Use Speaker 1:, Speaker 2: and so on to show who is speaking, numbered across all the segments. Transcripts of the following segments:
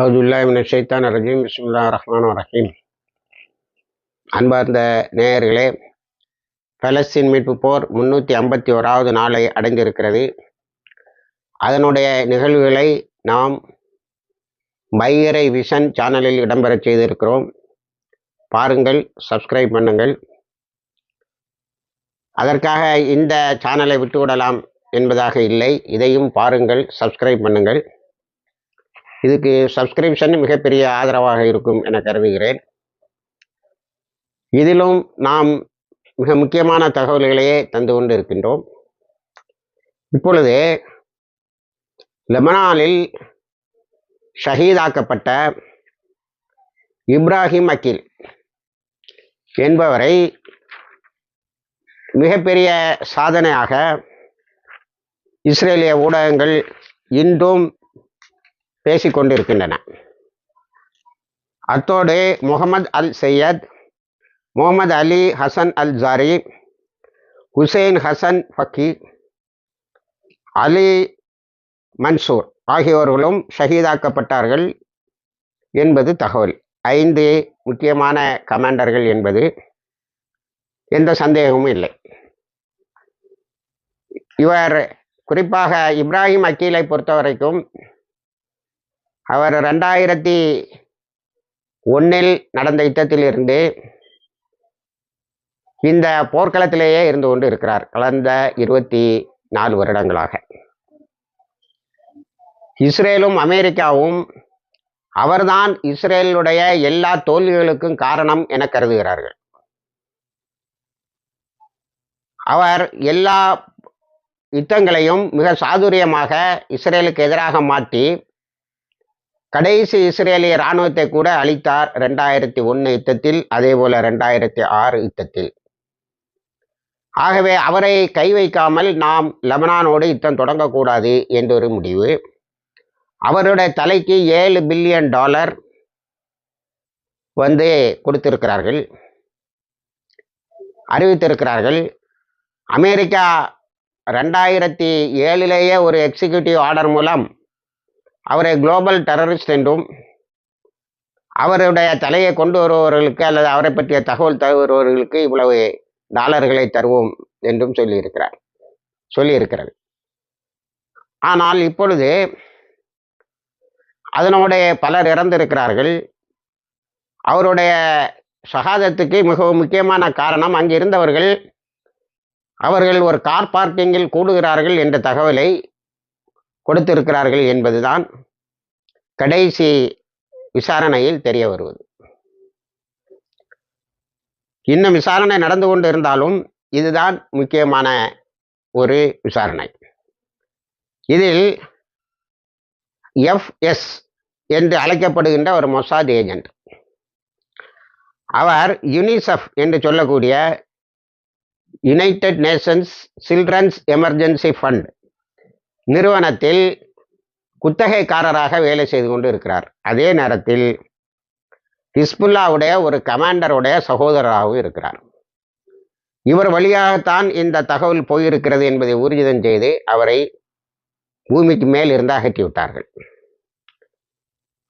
Speaker 1: அவுதுல்லாமின் ஷைத்தான் ரஜீம் பிஸ்மில்லா ரஹ்மான் ரஹீம் அன்பார்ந்த நேயர்களே பலஸ்தீன் மீட்பு போர் முன்னூற்றி ஐம்பத்தி ஓராவது நாளை அடைந்திருக்கிறது. அதனுடைய நிகழ்வுகளை நாம் பைகரை விஷன் சேனலில் இடம்பெறச் செய்திருக்கிறோம். பாருங்கள் சப்ஸ்கிரைப் பண்ணுங்கள். அதற்காக இந்த சேனலை விட்டுவிடலாம் என்பதாக இல்லை. இதையும் பாருங்கள் சப்ஸ்கிரைப் பண்ணுங்கள். இதுக்கு சப்ஸ்கிரிப்ஷன் மிகப்பெரிய ஆதரவாக இருக்கும் என கருதுகிறேன். இதிலும் நாம் மிக முக்கியமான தகவல்களையே தந்து கொண்டு இருக்கின்றோம் இப்பொழுது லெபனானில் ஷஹீதாக்கப்பட்ட இப்ராஹிம் அக்கில் என்பவரை மிகப்பெரிய சாதனையாக இஸ்ரேலிய ஊடகங்கள் இன்றும் பேசிக்கொண்டிருக்கின்றன. அத்தோடு Mohammed Al Sayed Mohammed Ali Hasan Al Jari Hussain Hasan Faqih Ali Mansour ஆகியோர்களும் ஷஹீதாக்கப்பட்டார்கள் என்பது தகவல். ஐந்து முக்கியமான கமாண்டர்கள் என்பது எந்த சந்தேகமும் இல்லை. இவர் குறிப்பாக இப்ராஹிம் அக்கீலை பொறுத்த வரைக்கும் அவர் ரெண்டாயிரத்தி ஒன்றில் நடந்த யுத்தத்திலிருந்து இந்த போர்க்களத்திலேயே இருந்து கொண்டு இருக்கிறார். கலந்த இருபத்தி நாலு வருடங்களாக. இஸ்ரேலும் அமெரிக்காவும் அவர்தான் இஸ்ரேலுடைய எல்லா தோல்விகளுக்கும் காரணம் என கருதுகிறார்கள். அவர் எல்லா யுத்தங்களையும் மிக சாதுரியமாக இஸ்ரேலுக்கு எதிராக மாற்றி கடைசி இஸ்ரேலிய இராணுவத்தை கூட அளித்தார் ரெண்டாயிரத்தி ஒன்று யுத்தத்தில் அதே போல ரெண்டாயிரத்தி ஆறு யுத்தத்தில். ஆகவே அவரை கை வைக்காமல் நாம் லெபனானோடு யுத்தம் தொடங்கக்கூடாது என்றொரு முடிவு. அவருடைய தலைக்கு ஏழு பில்லியன் டாலர் வந்து கொடுத்திருக்கிறார்கள். அறிவித்திருக்கிறார்கள். அமெரிக்கா ரெண்டாயிரத்தி ஏழிலேயே ஒரு எக்ஸிக்யூட்டிவ் ஆர்டர் மூலம் அவரை குளோபல் டெரரிஸ்ட் என்றும் அவருடைய தலையை கொண்டு வருபவர்களுக்கு அல்லது அவரை பற்றிய தகவல் தருபவர்களுக்கு இவ்வளவு டாலர்களை தருவோம் என்றும் சொல்லியிருக்கிறார் சொல்லியிருக்கிறது. ஆனால் இப்பொழுது அதனுடைய பலர் இறந்திருக்கிறார்கள். அவருடைய சகாதத்துக்கு மிகவும் முக்கியமான காரணம் அங்கு இருந்தவர்கள் அவர்கள் ஒரு கார் பார்க்கிங்கில் கூடுகிறார்கள் என்ற தகவலை கொடுத்திருக்கிறார்கள் என்பதுதான் கடைசி விசாரணையில் தெரிய வருவது. இன்னும் விசாரணை நடந்து கொண்டு இருந்தாலும் இதுதான் முக்கியமான ஒரு விசாரணை. இதில் எஃப்எஸ் என்று அழைக்கப்படுகின்ற ஒரு மொசாத் ஏஜென்ட் அவர் யுனிசெஃப் என்று சொல்லக்கூடிய United Nations Children's Emergency Fund நிறுவனத்தில் குத்தகைக்காரராக வேலை செய்து கொண்டு இருக்கிறார். அதே நேரத்தில் ஹிஸ்புல்லாவுடைய ஒரு கமாண்டருடைய சகோதரராகவும் இருக்கிறார். இவர் வழியாகத்தான் இந்த தகவல் போயிருக்கிறது என்பதை ஊர்ஜிதம் செய்து அவரை பூமிக்கு மேல் இருந்து அகற்றிவிட்டார்கள்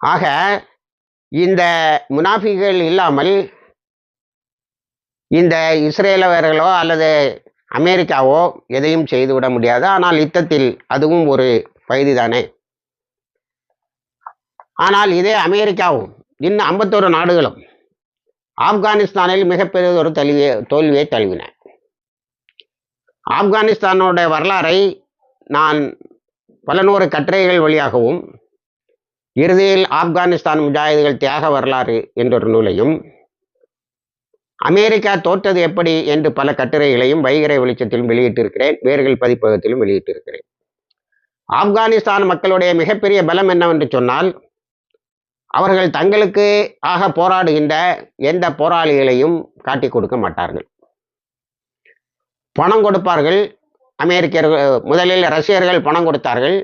Speaker 1: ஆக இந்த முனாஃபிகள் இல்லாமல் இந்த இஸ்ரேலவர்களோ அல்லது அமெரிக்காவோ எதையும் செய்துவிட முடியாது. ஆனால் யுத்தத்தில் அதுவும் ஒரு பகுதிதானே. ஆனால் இதே அமெரிக்காவும் இன்னும் ஐம்பத்தோரு நாடுகளும் ஆப்கானிஸ்தானில் மிகப்பெரிய ஒரு தழுவிய தோல்வியை தழுவின. ஆப்கானிஸ்தானோட வரலாறை நான் பல நூறு கட்டுரைகள் வழியாகவும் இறுதியில் ஆப்கானிஸ்தான் முஜாஹிதுகள் தியாக வரலாறு என்றொரு நூலையும் அமெரிக்கா தோற்றது எப்படி என்று பல கட்டுரைகளையும் வைகரை வெளிச்சத்திலும் வெளியிட்டிருக்கிறேன் வேர்கள் பதிப்பகத்திலும் வெளியிட்டிருக்கிறேன். ஆப்கானிஸ்தான் மக்களுடைய மிகப்பெரிய பலம் என்னவென்று சொன்னால் அவர்கள் தங்களுக்கு ஆக போராடுகின்ற எந்த போராளிகளையும் காட்டி கொடுக்க மாட்டார்கள். பணம் கொடுப்பார்கள் அமெரிக்கர்கள் முதலில் ரஷ்யர்கள் பணம் கொடுத்தார்கள்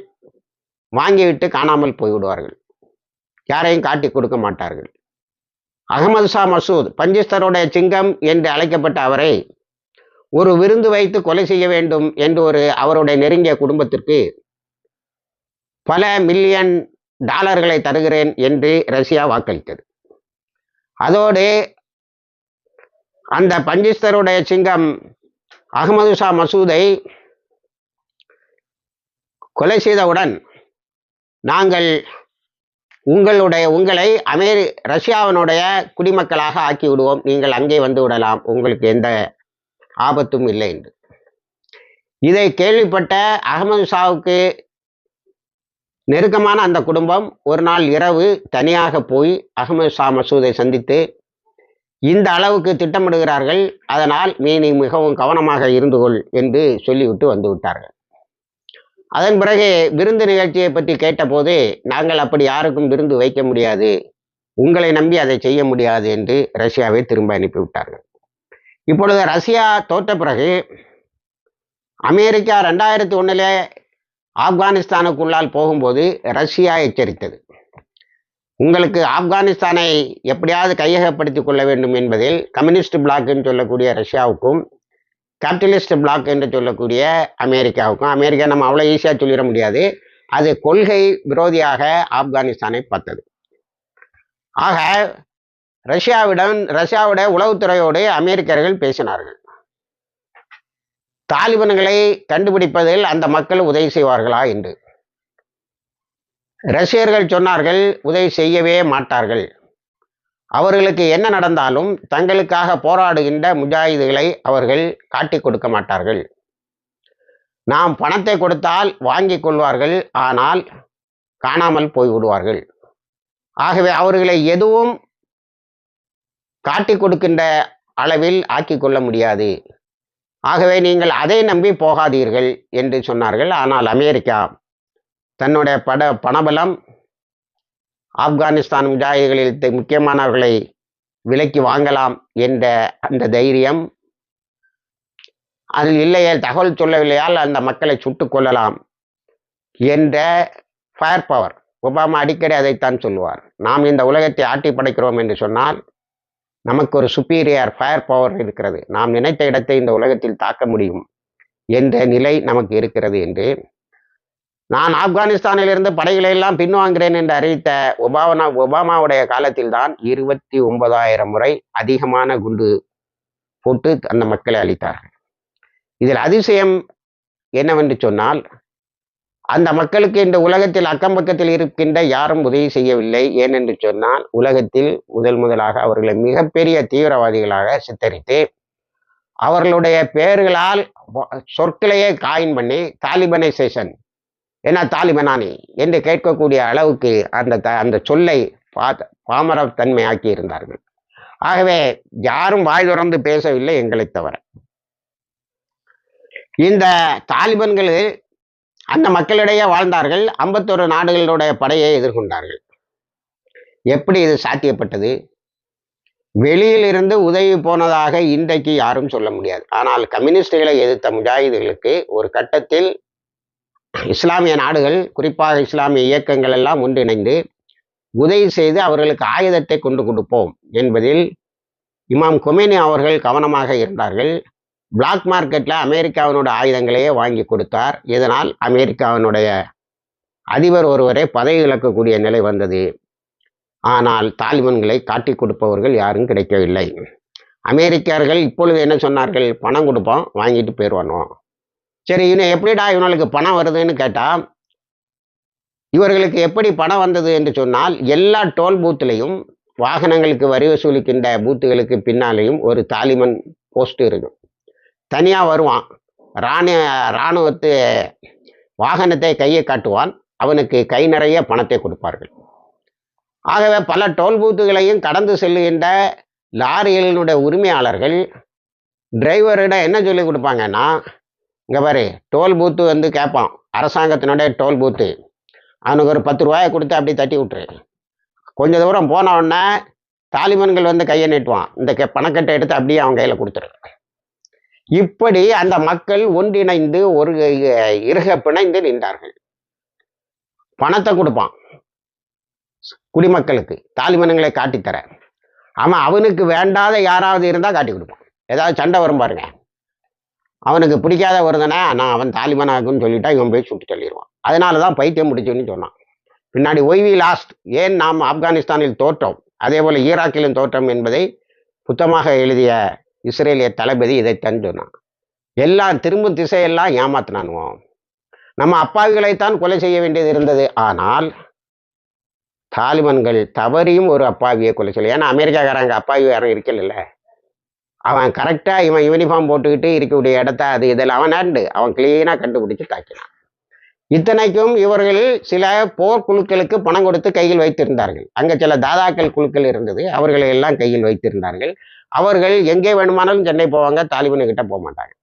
Speaker 1: வாங்கிவிட்டு காணாமல் போய்விடுவார்கள். யாரையும் காட்டி கொடுக்க மாட்டார்கள். அகமது ஷா மசூத் பஞ்சிஸ்தருடைய சிங்கம் என்று அழைக்கப்பட்ட அவரை ஒரு விருந்து வைத்து கொலை செய்ய வேண்டும் என்று ஒரு அவருடைய நெருங்கிய குடும்பத்திற்கு பல மில்லியன் டாலர்களை தருகிறேன் என்று ரஷ்யா வாக்களித்தது. அதோடு அந்த பஞ்சிஸ்தருடைய சிங்கம் அகமது ஷா மசூதை கொலை செய்தவுடன் நாங்கள் உங்களுடைய உங்களை அமெரி ரஷ்யாவினுடைய குடிமக்களாக ஆக்கி விடுவோம் நீங்கள் அங்கே வந்து விடலாம். உங்களுக்கு எந்த ஆபத்தும் இல்லை என்று. இதை கேள்விப்பட்ட அகமது ஷாவுக்கு நெருக்கமான அந்த குடும்பம் ஒரு நாள் இரவு தனியாக போய் அகமது ஷா மசூதை சந்தித்து இந்த அளவுக்கு திட்டமிடுகிறார்கள் அதனால் நீ நீ மிகவும் கவனமாக இருந்து கொள் என்று சொல்லிவிட்டு வந்து விட்டார்கள். அதன் பிறகு விருந்து நிகழ்ச்சியை பற்றி கேட்டபோது நாங்கள் அப்படி யாருக்கும் விருந்து வைக்க முடியாது. உங்களை நம்பி அதை செய்ய முடியாது என்று ரஷ்யாவை திரும்ப அனுப்பிவிட்டார்கள். இப்பொழுது ரஷ்யா தோற்ற பிறகு அமெரிக்கா ரெண்டாயிரத்தி ஒன்றிலே ஆப்கானிஸ்தானுக்குள்ளால் போகும்போது ரஷ்யா எச்சரித்தது. உங்களுக்கு ஆப்கானிஸ்தானை எப்படியாவது கையகப்படுத்திக் கொள்ள வேண்டும் என்பதில் கம்யூனிஸ்ட் பிளாக்குன்னு சொல்லக்கூடிய ரஷ்யாவுக்கும் கேபிட்டலிஸ்ட் பிளாக் என்று சொல்லக்கூடிய அமெரிக்காவுக்கும் அமெரிக்கா நம்ம அவ்வளோ ஈஸியாக சொல்லிட முடியாது. அது கொள்கை விரோதியாக ஆப்கானிஸ்தானை பார்த்தது. ஆக ரஷ்யாவிடம் ரஷ்யாவோட உளவுத்துறையோடு அமெரிக்கர்கள் பேசினார்கள். தாலிபன்களை கண்டுபிடிப்பதில் அந்த மக்கள் உதவி செய்வார்களா என்று. ரஷ்யர்கள் சொன்னார்கள் உதவி செய்யவே மாட்டார்கள். அவர்களுக்கு என்ன நடந்தாலும் தங்களுக்காக போராடுகின்ற முஜாஹிதுகளை அவர்கள் காட்டி கொடுக்க மாட்டார்கள். நாம் பணத்தை கொடுத்தால் வாங்கிக் கொள்வார்கள் ஆனால் காணாமல் போய் விடுவார்கள் ஆகவே அவர்களை எதுவும் காட்டி கொடுக்கின்ற அளவில் ஆக்கி கொள்ள முடியாது. ஆகவே நீங்கள் அதை நம்பி போகாதீர்கள் என்று சொன்னார்கள். ஆனால் அமெரிக்கா தன்னுடைய பட பணபலம் ஆப்கானிஸ்தான் முஜாஹிகளில் முக்கியமானவர்களை விலைக்கு வாங்கலாம் என்ற அந்த தைரியம். அதில் இல்லையே தகவல் சொல்லவில்லையால் அந்த மக்களை சுட்டு கொள்ளலாம் என்ற ஃபயர் பவர் ஒபாமா அடிக்கடி அதைத்தான் சொல்லுவார். நாம் இந்த உலகத்தை ஆட்டி படைக்கிறோம் என்று சொன்னால் நமக்கு ஒரு சுப்பீரியர் ஃபயர் பவர் இருக்கிறது. நாம் நினைத்த இடத்தை இந்த உலகத்தில் தாக்க முடியும் என்ற நிலை நமக்கு இருக்கிறது என்று நான் ஆப்கானிஸ்தானிலிருந்து படைகளை எல்லாம் பின்வாங்கிறேன் என்று அறிவித்த ஒபாமா ஒபாமாவுடைய காலத்தில் தான் இருபத்தி ஒன்பதாயிரம் முறை அதிகமான குண்டு போட்டு அந்த மக்களை அளித்தார்கள் இதில் அதிசயம் என்னவென்று சொன்னால் அந்த மக்களுக்கு இந்த உலகத்தில் அக்கம் பக்கத்தில் இருக்கின்ற யாரும் உதவி செய்யவில்லை. ஏனென்று சொன்னால் உலகத்தில் முதல் முதலாக அவர்களை மிகப்பெரிய தீவிரவாதிகளாக சித்தரித்து அவர்களுடைய பெயர்களால் சொற்களையே காயின் பண்ணி தாலிபனைசேஷன் என்ன தாலிபனானி என்று கேட்கக்கூடிய அளவுக்கு அந்த த அந்த சொல்லை பா- பாமரத்தன்மை ஆக்கி இருந்தார்கள். ஆகவே யாரும் வாய் திறந்து பேசவில்லை எங்களை தவிர. இந்த தாலிபன்கள் அந்த மக்களிடையே வாழ்ந்தார்கள். ஐம்பத்தொரு நாடுகளுடைய படையை எதிர்கொண்டார்கள். எப்படி இது சாத்தியப்பட்டது? வெளியில் இருந்து உதவி போனதாக இன்றைக்கு யாரும் சொல்ல முடியாது. ஆனால் கம்யூனிஸ்டுகளை எதிர்த்த முஜாஹிதுகளுக்கு ஒரு கட்டத்தில் இஸ்லாமிய நாடுகள் குறிப்பாக இஸ்லாமிய இயக்கங்கள் எல்லாம் ஒன்றிணைந்து உதவி செய்து அவர்களுக்கு ஆயுதத்தை கொண்டு கொடுப்போம் என்பதில் இமாம் கொமேனி அவர்கள் கவனமாக இருந்தார்கள். பிளாக் மார்க்கெட்டில் அமெரிக்காவினோட ஆயுதங்களையே வாங்கி கொடுத்தார். இதனால் அமெரிக்காவினுடைய அதிபர் ஒருவரை பதவி இழக்கக்கூடிய நிலை வந்தது. ஆனால் தாலிபன்களை காட்டிக் கொடுப்பவர்கள் யாரும் கிடைக்கவில்லை. அமெரிக்கர்கள் இப்பொழுது என்ன சொன்னார்கள்? பணம் கொடுப்போம் வாங்கிட்டு போயிடுவானோ சரி இவனை எப்படிடா இவனுக்கு பணம் வருதுன்னு கேட்டால் இவர்களுக்கு எப்படி பணம் வந்தது என்று சொன்னால் எல்லா டோல் பூத்துலையும் வாகனங்களுக்கு வரி வசூலிக்கின்ற பூத்துகளுக்கு பின்னாலேயும் ஒரு தாலிமன் போஸ்ட் இருக்கும். தனியாக வருவான். இராணுவ இராணுவத்து வாகனத்தை கையை காட்டுவான். அவனுக்கு கை நிறைய பணத்தை கொடுப்பார்கள். ஆகவே பல டோல் பூத்துகளையும் கடந்து செல்லுகின்ற லாரிகளினுடைய உரிமையாளர்கள் டிரைவரிடம் என்ன சொல்லி கொடுப்பாங்கன்னா இங்கே பாரு டோல் பூத்து வந்து கேட்பான் அரசாங்கத்தினுடைய டோல் பூத்து அவனுக்கு ஒரு பத்து ரூபாயை கொடுத்து அப்படியே தட்டி விட்டுரு. கொஞ்ச தூரம் போன உடனே தாலிபன்கள் வந்து கையை நீட்டுவான். இந்த கெ- பணக்கட்டை எடுத்து அப்படியே அவன் கையில் கொடுத்துரு. இப்படி அந்த மக்கள் ஒன்றிணைந்து ஒரு இருக பிணைந்து நின்றார்கள். பணத்தை கொடுப்பான். குடிமக்களுக்கு தாலிபன்களை காட்டித்தர. அவன் அவனுக்கு வேண்டாத யாராவது இருந்தால் காட்டி கொடுப்பான். ஏதாவது சண்டை வரும் பாருங்க. அவனுக்கு பிடிக்காத வருதுன்னா நான் அவன் தாலிபனாகுன்னு சொல்லிட்டா இவன் போய் சுட்டு தள்ளிடுவான். அதனால தான் பைத்தியம் முடிச்சுன்னு சொன்னான். பின்னாடி ஒய்வி லாஸ்ட். ஏன் நாம் ஆப்கானிஸ்தானில் தோற்றம்? அதே போல் ஈராக்கிலும் தோற்றம் என்பதை புத்தமாக எழுதிய இஸ்ரேலிய தளபதி இதைத்தான் சொன்னான். எல்லாம் திரும்பும் திசையெல்லாம் ஏமாத்தினானுவோம் நம்ம அப்பாவிகளைத்தான் கொலை செய்ய வேண்டியது இருந்தது. ஆனால் தாலிபன்கள் தவறியும் ஒரு அப்பாவியை கொலை செய்யல. ஏன்னா அமெரிக்காக்காரங்க அப்பாவி யாரும் இருக்கல. அவன் கரெக்டாக இவன் யூனிஃபார்ம் போட்டுக்கிட்டு இருக்கக்கூடிய இடத்த அது இதில் அவன் ஆண்டு அவன் கிளீனாக கண்டுபிடிச்சு தாக்கினான். இத்தனைக்கும் இவர்கள் சில போர்க்குழுக்களுக்கு பணம் கொடுத்து கையில் வைத்திருந்தார்கள். அங்கே சில தாதாக்கள் குழுக்கள் இருந்தது. அவர்களை எல்லாம் கையில் வைத்திருந்தார்கள். அவர்கள் எங்கே வேணுமானாலும் சென்னை போவாங்க. தாலிபனுக்கிட்ட போக மாட்டாங்க.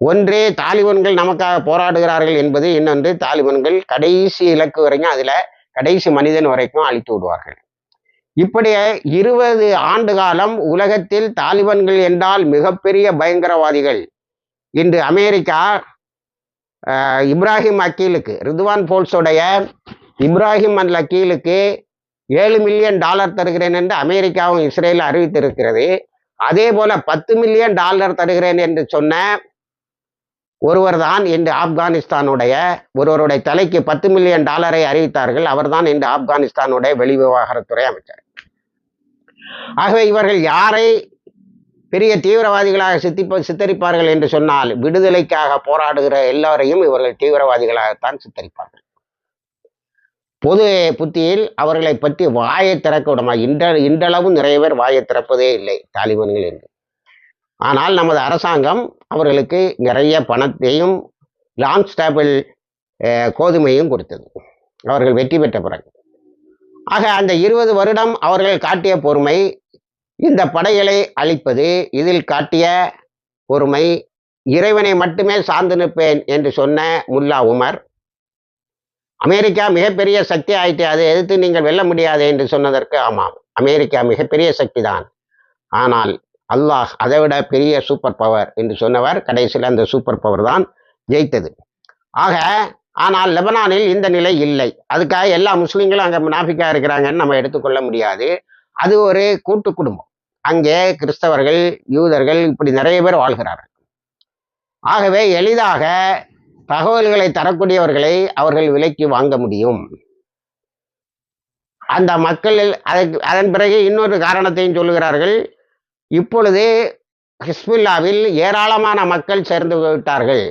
Speaker 1: ஒன்றே தாலிபன்கள் நமக்காக போராடுகிறார்கள் என்பது இன்னொன்று தாலிபன்கள் கடைசி இலக்கு வரைக்கும் அதில் கடைசி மனிதன் வரைக்கும் அழித்து விடுவார்கள். இப்படி இருபது ஆண்டு காலம் உலகத்தில் தாலிபன்கள் என்றால் மிகப்பெரிய பயங்கரவாதிகள். இன்று அமெரிக்கா இப்ராஹிம் அக்கீலுக்கு ரிதுவான் போல்ஸோடைய இப்ராஹிம் அல் அக்கீலுக்கு ஏழு மில்லியன் டாலர் தருகிறேன் என்று அமெரிக்காவும் இஸ்ரேல் அறிவித்திருக்கிறது. அதே போல பத்து மில்லியன் டாலர் தருகிறேன் என்று சொன்ன ஒருவர் தான் இன்று ஆப்கானிஸ்தானுடைய ஒருவருடைய தலைக்கு பத்து மில்லியன் டாலரை அறிவித்தார்கள். அவர்தான் இன்று ஆப்கானிஸ்தானுடைய வெளிவிவகாரத்துறை அமைச்சர். ஆகவே இவர்கள் யாரை பெரிய தீவிரவாதிகளாக சித்திப்ப சித்தரிப்பார்கள் என்று சொன்னால் விடுதலைக்காக போராடுகிற எல்லாரையும் இவர்கள் தீவிரவாதிகளாகத்தான் சித்தரிப்பார்கள். பொது புத்தியில் அவர்களை பற்றி வாயை திறக்க விடமா? இன்ற இன்றளவும் நிறைய பேர் வாயை திறப்பதே இல்லை தாலிபான்கள் என்று. ஆனால் நமது அரசாங்கம் அவர்களுக்கு நிறைய பணத்தையும் லாங் ஸ்டாபிள் கோதுமையும் கொடுத்தது. அவர்கள் வெற்றி பெற்ற பிறகு. ஆக அந்த இருபது வருடம் அவர்கள் காட்டிய பொறுமை இந்த படைகளை அழிப்பது இதில் காட்டிய பொறுமை இறைவனை மட்டுமே சார்ந்து நிற்பேன் என்று சொன்ன முல்லா உமர். அமெரிக்கா மிகப்பெரிய சக்தி ஆயிட்டு அதை எதிர்த்து நீங்கள் வெல்ல முடியாது என்று சொன்னதற்கு ஆமாம் அமெரிக்கா மிகப்பெரிய சக்தி தான் ஆனால் அல்லாஹ் அதை விட பெரிய சூப்பர் பவர் என்று சொன்னவர் கடைசியில் அந்த சூப்பர் பவர் தான் ஜெயித்தது. ஆக ஆனால் லெபனானில் இந்த நிலை இல்லை. அதுக்காக எல்லா முஸ்லீம்களும் அங்கே முனாஃபிக்காக இருக்கிறாங்கன்னு நம்ம எடுத்துக்கொள்ள முடியாது. அது ஒரு கூட்டு குடும்பம். அங்கே கிறிஸ்தவர்கள் யூதர்கள் இப்படி நிறைய பேர் வாழ்கிறார்கள். ஆகவே எளிதாக தகவல்களை தரக்கூடியவர்களை அவர்கள் விலைக்கு வாங்க முடியும். அந்த மக்கள் அதற்கு அதன் பிறகு இன்னொரு காரணத்தையும் சொல்லுகிறார்கள். இப்பொழுது ஹிஸ்புல்லாவில் ஏராளமான மக்கள் சேர்ந்து விட்டார்கள்.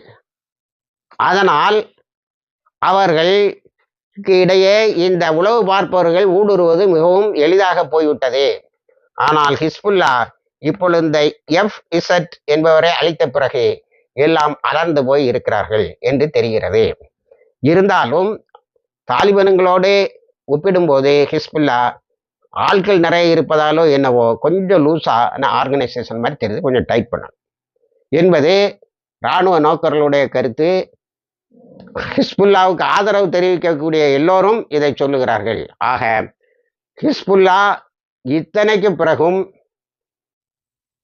Speaker 1: அதனால் அவர்களுக்கு இடையே இந்த உளவு பார்ப்பவர்கள் ஊடுருவது மிகவும் எளிதாக போய்விட்டது. ஆனால் ஹிஸ்புல்லா இப்பொழுது இந்த எஃப் இசட் என்பவரை அழித்த பிறகு எல்லாம் அலர்ந்து போய் இருக்கிறார்கள் என்று தெரிகிறது. இருந்தாலும் தாலிபன்களோடு ஒப்பிடும்போது ஹிஸ்புல்லா ஆட்கள் நிறைய இருப்பதாலோ என்னவோ கொஞ்சம் லூஸான ஆர்கனைசேஷன் மாதிரி தெரியுது. கொஞ்சம் டைட் பண்ணணும். என்பது இராணுவ நோக்கர்களுடைய கருத்து. ஹிஸ்புல்லாவுக்கு ஆதரவு தெரிவிக்கக்கூடிய எல்லோரும் இதை சொல்லுகிறார்கள். ஆக ஹிஸ்புல்லா இத்தனைக்கு பிறகும்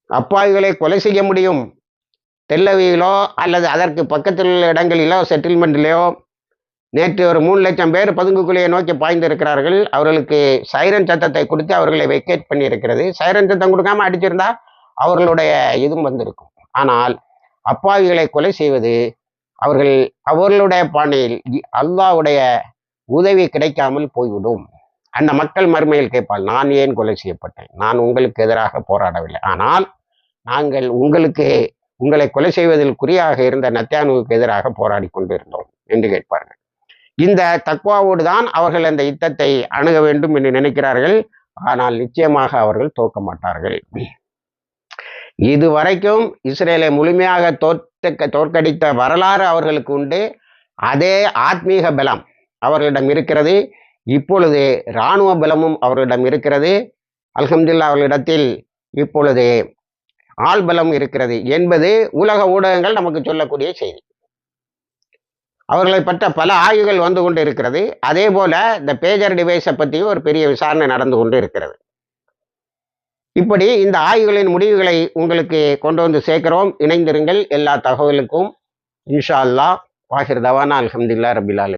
Speaker 1: அப்பாவிகளை கொலை செய்ய முடியும்? தெல்லவியிலோ அல்லது அதற்கு பக்கத்தில் உள்ள இடங்களிலோ செட்டில்மெண்ட்லேயோ நேற்று ஒரு மூணு லட்சம் பேர் பதுங்குக்குள்ளேயே நோக்கி பாய்ந்திருக்கிறார்கள். அவர்களுக்கு சைரன் சத்தத்தை கொடுத்து அவர்களை வெக்கேட் பண்ணியிருக்கிறது. சைரன் சத்தம் கொடுக்காம அடிச்சிருந்தா அவர்களுடைய இதுவும் வந்திருக்கும். ஆனால் அப்பாவிகளை கொலை செய்வது அவர்கள் அவர்களுடைய பாணியில் அல்லாவுடைய உதவி கிடைக்காமல் போய்விடும். அந்த மக்கள் மறுமையில் கேட்பால் நான் ஏன் கொலை செய்யப்பட்டேன்? நான் உங்களுக்கு எதிராக போராடவில்லை. ஆனால் நாங்கள் உங்களுக்கு உங்களை கொலை செய்வதில் குறியாக இருந்த நத்தியானுவுக்கு எதிராக போராடி கொண்டிருந்தோம் என்று கேட்பார்கள். இந்த தக்குவாவோடு தான் அவர்கள் அந்த யுத்தத்தை அணுக வேண்டும் என்று நினைக்கிறார்கள். ஆனால் நிச்சயமாக அவர்கள் தோற்க மாட்டார்கள். இதுவரைக்கும் இஸ்ரேலை முழுமையாக தோற் தோற்கடித்த வரலாறு அவர்களுக்கு உண்டு. அதே ஆத்மீக பலம் அவர்களிடம் இருக்கிறது. இப்பொழுது இராணுவ பலமும் அவர்களிடம் இருக்கிறது. அல்ஹம்துல்லா அவர்களிடத்தில் இப்பொழுது ஆள் பலம் இருக்கிறது என்பது உலக ஊடகங்கள் நமக்கு சொல்லக்கூடிய செய்தி. அவர்களை பற்ற பல ஆய்வுகள் வந்து கொண்டு இருக்கிறது அதே போல இந்த பேஜர் டிவைஸை பற்றியும் ஒரு பெரிய விசாரணை நடந்து கொண்டு இருக்கிறது இப்படி இந்த ஆய்வுகளின் முடிவுகளை உங்களுக்கு கொண்டு வந்து சேர்க்கிறோம். இணைந்திருங்கள். எல்லா தகவலுக்கும் இன்ஷா அல்லாஹ். வாஹிர் தவானா. அலமதுல்லா ரபிலாலு